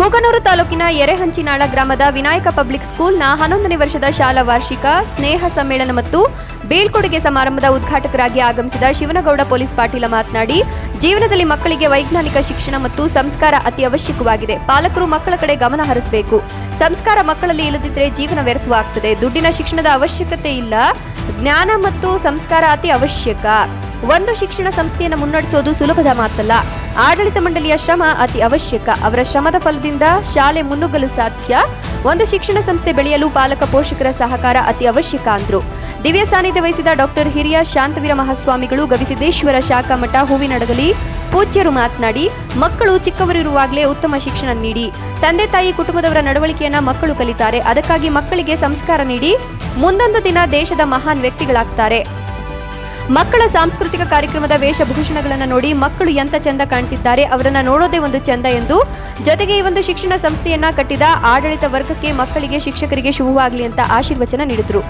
ಕೂಗನೂರು ತಾಲೂಕಿನ ಎರೆಹಂಚಿನಾಳ ಗ್ರಾಮದ ವಿನಾಯಕ ಪಬ್ಲಿಕ್ ಸ್ಕೂಲ್ನ ಹನ್ನೊಂದನೇ ವರ್ಷದ ಶಾಲಾ ವಾರ್ಷಿಕ ಸ್ನೇಹ ಸಮ್ಮೇಳನ ಮತ್ತು ಬೀಳ್ಕೊಡುಗೆ ಸಮಾರಂಭದ ಉದ್ಘಾಟಕರಾಗಿ ಆಗಮಿಸಿದ ಶಿವನಗೌಡ ಪೊಲೀಸ್ ಪಾಟೀಲ ಮಾತನಾಡಿ, ಜೀವನದಲ್ಲಿ ಮಕ್ಕಳಿಗೆ ವೈಜ್ಞಾನಿಕ ಶಿಕ್ಷಣ ಮತ್ತು ಸಂಸ್ಕಾರ ಅತಿ ಅವಶ್ಯಕವಾಗಿದೆ. ಪಾಲಕರು ಮಕ್ಕಳ ಕಡೆ ಗಮನ ಹರಿಸಬೇಕು. ಸಂಸ್ಕಾರ ಮಕ್ಕಳಲ್ಲಿ ಇಲ್ಲದಿದ್ದರೆ ಜೀವನ ವ್ಯರ್ಥವಾಗ್ತದೆ. ದುಡ್ಡಿನ ಶಿಕ್ಷಣದ ಅವಶ್ಯಕತೆ ಇಲ್ಲ. ಜ್ಞಾನ ಮತ್ತು ಸಂಸ್ಕಾರ ಅತಿ ಅವಶ್ಯಕ. ಒಂದು ಶಿಕ್ಷಣ ಸಂಸ್ಥೆಯನ್ನು ಮುನ್ನಡೆಸೋದು ಸುಲಭದ ಮಾತಲ್ಲ. ಆಡಳಿತ ಮಂಡಳಿಯ ಶ್ರಮ ಅತಿ ಅವಶ್ಯಕ. ಅವರ ಶ್ರಮದ ಫಲದಿಂದ ಶಾಲೆ ಮುನ್ನುಗ್ಗಲು ಸಾಧ್ಯ. ಒಂದು ಶಿಕ್ಷಣ ಸಂಸ್ಥೆ ಬೆಳೆಯಲು ಪಾಲಕ ಪೋಷಕರ ಸಹಕಾರ ಅತಿ ಅವಶ್ಯಕ ಅಂದ್ರು. ದಿವ್ಯ ಸಾನ್ನಿಧ್ಯ ವಹಿಸಿದ ಡಾಕ್ಟರ್ ಹಿರಿಯ ಶಾಂತವೀರ ಮಹಾಸ್ವಾಮಿಗಳು ಗವಿಸಿದ್ದೇಶ್ವರ ಶಾಖಾ ಮಠ ಹೂವಿನಡಗಲಿ ಪೂಜ್ಯರು ಮಾತನಾಡಿ, ಮಕ್ಕಳು ಚಿಕ್ಕವರಿರುವಾಗಲೇ ಉತ್ತಮ ಶಿಕ್ಷಣ ನೀಡಿ. ತಂದೆ ತಾಯಿ ಕುಟುಂಬದವರ ನಡವಳಿಕೆಯನ್ನ ಮಕ್ಕಳು ಕಲಿತಾರೆ. ಅದಕ್ಕಾಗಿ ಮಕ್ಕಳಿಗೆ ಸಂಸ್ಕಾರ ನೀಡಿ, ಮುಂದೊಂದು ದಿನ ದೇಶದ ಮಹಾನ್ ವ್ಯಕ್ತಿಗಳಾಗ್ತಾರೆ. ಮಕ್ಕಳ ಸಾಂಸ್ಕೃತಿಕ ಕಾರ್ಯಕ್ರಮದ ವೇಷಭೂಷಣಗಳನ್ನು ನೋಡಿ ಮಕ್ಕಳು ಎಂತ ಚಂದ ಕಾಣ್ತಿದ್ದಾರೆ ಅವರನ್ನ ನೋಡೋದೇ ಒಂದು ಚಂದ ಎಂದು ಜೊತೆಗೆ ಈ ಒಂದು ಶಿಕ್ಷಣ ಸಂಸ್ಥೆಯನ್ನ ಕಟ್ಟಿದ ಆಡಳಿತ ವರ್ಗಕ್ಕೆ ಮಕ್ಕಳಿಗೆ ಶಿಕ್ಷಕರಿಗೆ ಶುಭವಾಗಲಿ ಅಂತ ಆಶೀರ್ವಚನ ನೀಡಿದರು.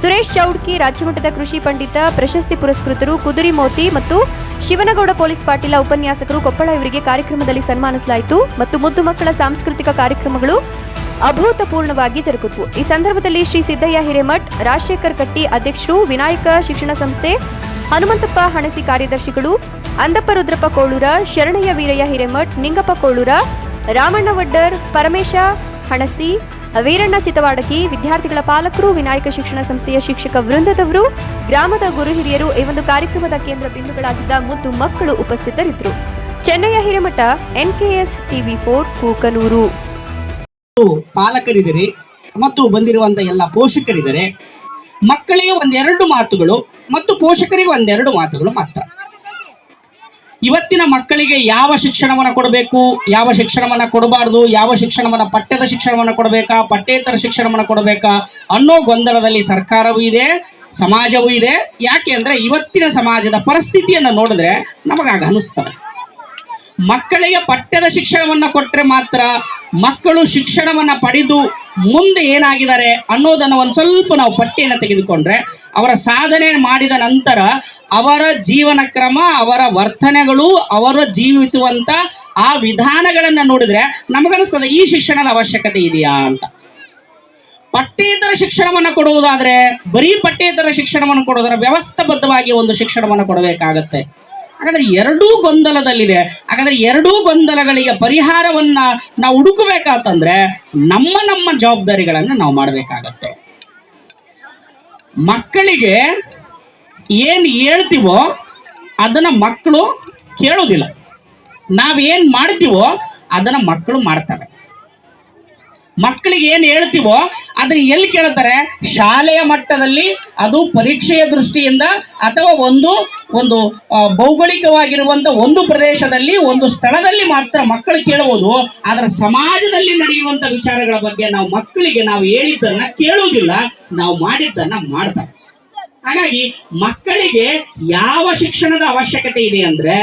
ಸುರೇಶ್ ಚೌಡ್ಕಿ, ರಾಜ್ಯಮಟ್ಟದ ಕೃಷಿ ಪಂಡಿತ, ಪ್ರಶಸ್ತಿ ಪುರಸ್ಕೃತರು ಕುದುರಿ ಮೋತಿ ಮತ್ತು ಶಿವನಗೌಡ ಪೊಲೀಸ್ ಪಾಟೀಲ ಉಪನ್ಯಾಸಕರು ಕೊಪ್ಪಳ ಇವರಿಗೆ ಕಾರ್ಯಕ್ರಮದಲ್ಲಿ ಸನ್ಮಾನಿಸಲಾಯಿತು ಮತ್ತು ಮುದ್ದು ಮಕ್ಕಳ ಸಾಂಸ್ಕೃತಿಕ ಕಾರ್ಯಕ್ರಮಗಳು ಅಭೂತಪೂರ್ಣವಾಗಿ ಜರುಗಿದ್ವು ಈ ಸಂದರ್ಭದಲ್ಲಿ ಶ್ರೀ ಸಿದ್ದಯ್ಯ ಹಿರೇಮಠ್, ರಾಜಶೇಖರ್ ಕಟ್ಟಿ ಅಧ್ಯಕ್ಷರು, ವಿನಾಯಕ ಶಿಕ್ಷಣ ಸಂಸ್ಥೆ ಹನುಮಂತಪ್ಪ ಹಣಸಿ ಕಾರ್ಯದರ್ಶಿಗಳು ಅಂದಪ್ಪ ರುದ್ರಪ್ಪ ಕೋಳೂರ, ಶರಣಯ್ಯ ವೀರಯ್ಯ ಹಿರೇಮಠ್, ನಿಂಗಪ್ಪ ಕೋಳೂರ, ರಾಮಣ್ಣ ವಡ್ಡರ್, ಪರಮೇಶ ಹಣಸಿ, ವೀರಣ್ಣ ಚಿತವಾಡಕಿ ವಿದ್ಯಾರ್ಥಿಗಳ ಪಾಲಕರು, ವಿನಾಯಕ ಶಿಕ್ಷಣ ಸಂಸ್ಥೆಯ ಶಿಕ್ಷಕ ವೃಂದದವರು, ಗ್ರಾಮದ ಗುರು ಹಿರಿಯರು ಈ ಒಂದು ಕಾರ್ಯಕ್ರಮದ ಕೇಂದ್ರ ಬಿಂದುಗಳಾಗಿದ್ದ ಮುದ್ದು ಮಕ್ಕಳು ಉಪಸ್ಥಿತರಿದ್ದರು. Chennayya Hiremath, NKS TV four, Kukanoor. ಪಾಲಕರಿದರೆ ಮತ್ತು ಬಂದಿರುವಂತಹ ಎಲ್ಲ ಪೋಷಕರಿದ್ದಾರೆ ಮಕ್ಕಳಿಗೆ ಒಂದೆರಡು ಮಾತುಗಳು ಮತ್ತು ಪೋಷಕರಿಗೆ ಒಂದೆರಡು ಮಾತುಗಳು ಮಾತ್ರ. ಇವತ್ತಿನ ಮಕ್ಕಳಿಗೆ ಯಾವ ಶಿಕ್ಷಣವನ್ನು ಕೊಡಬೇಕು? ಯಾವ ಶಿಕ್ಷಣವನ್ನು ಕೊಡಬಾರ್ದು? ಯಾವ ಶಿಕ್ಷಣವನ್ನು ಪಠ್ಯದ ಶಿಕ್ಷಣವನ್ನು ಕೊಡಬೇಕಾ? ಪಠ್ಯೇತರ ಶಿಕ್ಷಣವನ್ನು ಕೊಡಬೇಕಾ? ಅನ್ನೋ ಗೊಂದಲದಲ್ಲಿ ಸರ್ಕಾರವೂ ಇದೆ, ಸಮಾಜವೂ ಇದೆ. ಯಾಕೆ ಅಂದರೆ ಇವತ್ತಿನ ಸಮಾಜದ ಪರಿಸ್ಥಿತಿಯನ್ನು ನೋಡಿದ್ರೆ ನಮಗಾಗ ಅನಿಸ್ತದೆ. ಮಕ್ಕಳಿಗೆ ಪಠ್ಯದ ಶಿಕ್ಷಣವನ್ನ ಕೊಟ್ಟರೆ ಮಾತ್ರ ಮಕ್ಕಳು ಶಿಕ್ಷಣವನ್ನ ಪಡೆದು ಮುಂದೆ ಏನಾಗಿದ್ದಾರೆ ಅನ್ನೋದನ್ನ ಒಂದು ಸ್ವಲ್ಪ ನಾವು ಪಟ್ಟಿಯನ್ನು ತೆಗೆದುಕೊಂಡ್ರೆ ಅವರ ಸಾಧನೆ ಮಾಡಿದ ನಂತರ ಅವರ ಜೀವನ ಕ್ರಮ, ಅವರ ವರ್ತನೆಗಳು, ಅವರು ಜೀವಿಸುವಂತ ಆ ವಿಧಾನಗಳನ್ನ ನೋಡಿದ್ರೆ ನಮಗನಿಸ್ತದೆ ಈ ಶಿಕ್ಷಣದ ಅವಶ್ಯಕತೆ ಇದೆಯಾ ಅಂತ. ಪಠ್ಯೇತರ ಶಿಕ್ಷಣವನ್ನು ಕೊಡುವುದಾದ್ರೆ, ಬರೀ ಪಠ್ಯೇತರ ಶಿಕ್ಷಣವನ್ನು ಕೊಡೋದರ ವ್ಯವಸ್ಥಾಬದ್ಧವಾಗಿ ಒಂದು ಶಿಕ್ಷಣವನ್ನು ಕೊಡಬೇಕಾಗತ್ತೆ. ಹಾಗಾದ್ರೆ ಎರಡೂ ಗೊಂದಲದಲ್ಲಿದೆ. ಹಾಗಾದ್ರೆ ಎರಡೂ ಗೊಂದಲಗಳಿಗೆ ಪರಿಹಾರವನ್ನ ನಾವು ಹುಡುಕಬೇಕಾತಂದ್ರೆ ನಮ್ಮ ನಮ್ಮ ಜವಾಬ್ದಾರಿಗಳನ್ನು ನಾವು ಮಾಡಬೇಕಾಗತ್ತೆ. ಮಕ್ಕಳಿಗೆ ಏನು ಹೇಳ್ತೀವೋ ಅದನ್ನ ಮಕ್ಕಳು ಕೇಳೋದಿಲ್ಲ. ನಾವೇನು ಮಾಡ್ತೀವೋ ಅದನ್ನ ಮಕ್ಕಳು ಮಾಡ್ತವೆ ಮಕ್ಕಳಿಗೆ ಏನು ಹೇಳ್ತೀವೋ ಅದನ್ನ ಎಲ್ಲಿ ಕೇಳ್ತಾರೆ? ಶಾಲೆಯ ಮಟ್ಟದಲ್ಲಿ, ಅದು ಪರೀಕ್ಷೆಯ ದೃಷ್ಟಿಯಿಂದ ಅಥವಾ ಒಂದು ಒಂದು ಭೌಗೋಳಿಕವಾಗಿರುವಂತ ಒಂದು ಪ್ರದೇಶದಲ್ಲಿ, ಒಂದು ಸ್ಥಳದಲ್ಲಿ ಮಾತ್ರ ಮಕ್ಕಳು ಕೇಳಬಹುದು ಆದರೆ ಸಮಾಜದಲ್ಲಿ ನಡೆಯುವಂತ ವಿಚಾರಗಳ ಬಗ್ಗೆ ನಾವು ಮಕ್ಕಳಿಗೆ ನಾವು ಹೇಳಿದ್ದನ್ನ ಕೇಳುವುದಿಲ್ಲ, ನಾವು ಮಾಡಿದ್ದನ್ನ ಮಾಡ್ತಾರೆ ಹಾಗಾಗಿ ಮಕ್ಕಳಿಗೆ ಯಾವ ಶಿಕ್ಷಣದ ಅವಶ್ಯಕತೆ ಇದೆ ಅಂದ್ರೆ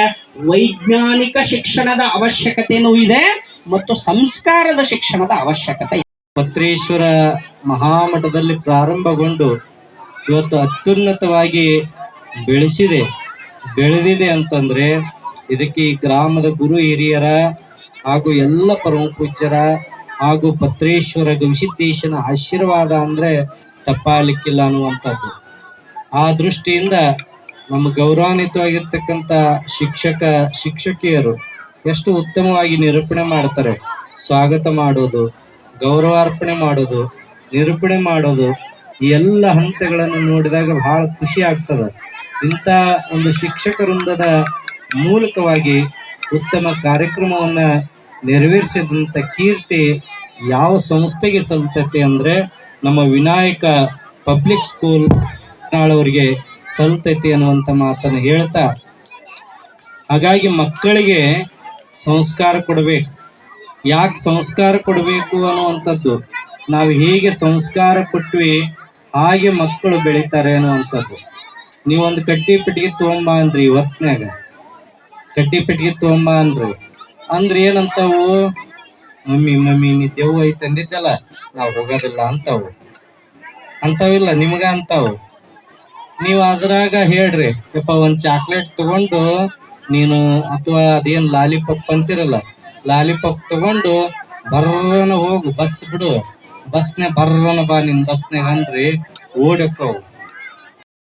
ವೈಜ್ಞಾನಿಕ ಶಿಕ್ಷಣದ ಅವಶ್ಯಕತೆನೂ ಇದೆ ಮತ್ತು ಸಂಸ್ಕಾರದ ಶಿಕ್ಷಣದ ಅವಶ್ಯಕತೆ. ಪತ್ರೇಶ್ವರ ಮಹಾಮಠದಲ್ಲಿ ಪ್ರಾರಂಭಗೊಂಡು ಇವತ್ತು ಅತ್ಯುನ್ನತವಾಗಿ ಬೆಳೆಸಿದೆ. ಬೆಳೆದಿದೆ ಅಂತಂದ್ರೆ ಇದಕ್ಕೆ ಈ ಗ್ರಾಮದ ಗುರು ಹಿರಿಯರ ಹಾಗೂ ಎಲ್ಲ ಪರಮ ಪೂಜ್ಯರ ಹಾಗೂ ಪತ್ರೇಶ್ವರ ಗವಿಸಿದ್ದೇಶನ ಆಶೀರ್ವಾದ ಅಂದ್ರೆ ತಪ್ಪಾಲಿಕ್ಕಿಲ್ಲ ಅನ್ನುವಂಥದ್ದು. ಆ ದೃಷ್ಟಿಯಿಂದ ನಮ್ಮ ಗೌರವಾನ್ವಿತವಾಗಿರ್ತಕ್ಕಂಥ ಶಿಕ್ಷಕ, ಶಿಕ್ಷಕಿಯರು ಎಷ್ಟು ಉತ್ತಮವಾಗಿ ನಿರೂಪಣೆ ಮಾಡ್ತಾರೆ. ಸ್ವಾಗತ ಮಾಡೋದು, ಗೌರವಾರ್ಪಣೆ ಮಾಡೋದು, ನಿರೂಪಣೆ ಮಾಡೋದು ಎಲ್ಲ ಹಂತಗಳನ್ನು ನೋಡಿದಾಗ ಬಹಳ ಖುಷಿ ಆಗ್ತದೆ. ಇಂಥ ಒಂದು ಶಿಕ್ಷಕ ವೃಂದದ ಮೂಲಕವಾಗಿ ಉತ್ತಮ ಕಾರ್ಯಕ್ರಮವನ್ನ ನೆರವೇರಿಸಿದಂಥ ಕೀರ್ತಿ ಯಾವ ಸಂಸ್ಥೆಗೆ ಸಲ್ತತೆ ಅಂದ್ರೆ ನಮ್ಮ ವಿನಾಯಕ ಪಬ್ಲಿಕ್ ಸ್ಕೂಲ್ ನಾಳವರಿಗೆ ಸಲ್ತೈತಿ ಅನ್ನುವಂಥ ಮಾತನ್ನು ಹೇಳ್ತಾ, ಹಾಗಾಗಿ ಮಕ್ಕಳಿಗೆ ಸಂಸ್ಕಾರ ಕೊಡಬೇಕು. ಯಾಕೆ ಸಂಸ್ಕಾರ ಕೊಡಬೇಕು ಅನ್ನುವಂಥದ್ದು? ನಾವು ಹೇಗೆ ಸಂಸ್ಕಾರ ಕೊಟ್ವಿ, ಹಾಗೆ ಮಕ್ಕಳು ಬೆಳೀತಾರೆ ಅನ್ನುವಂಥದ್ದು. ನೀವೊಂದು ಕಟ್ಟಿ ಪೆಟ್ಟಿಗೆ ತೊಗೊಂಬ ಅಂದ್ರಿ ಇವತ್ತಿನಾಗ ಕಟ್ಟಿ ಪೆಟ್ಟಿಗೆ ತೊಗೊಂಬ ಅಂದ್ರಿ. ಅಂದ್ರೆ ಏನಂತಾವು? ಮಮ್ಮಿ ಮಮ್ಮಿ, ನೀ ದೇವ್ ಐತೆ ಅಂದಿದ್ದಲ್ಲ, ನಾವು ಹೋಗೋದಿಲ್ಲ ಅಂತಾವು. ಅಂತಾವಿಲ್ಲ, ನಿಮಗ ಅಂತಾವು. ನೀವು ಅದ್ರಾಗ ಹೇಳ್ರಿ, ಯಪ್ಪ ಒಂದ್ ಚಾಕ್ಲೇಟ್ ತಗೊಂಡು ನೀನು ಅಥವಾ ಅದೇನ್ ಲಾಲಿಪಾಪ್ ಅಂತಿರಲ್ಲ, ಲಾಲಿಪಾಪ್ ತಗೊಂಡು ಬರ್ರನ ಹೋಗು, ಬಸ್ ಬಿಡು. ಬಸ್ನೆ ಬರ್ರನ ಬಾ, ನಿನ್ ಬಸ್ನಾಗ ಅಂದ್ರಿ ಓಡಕ್ಕವು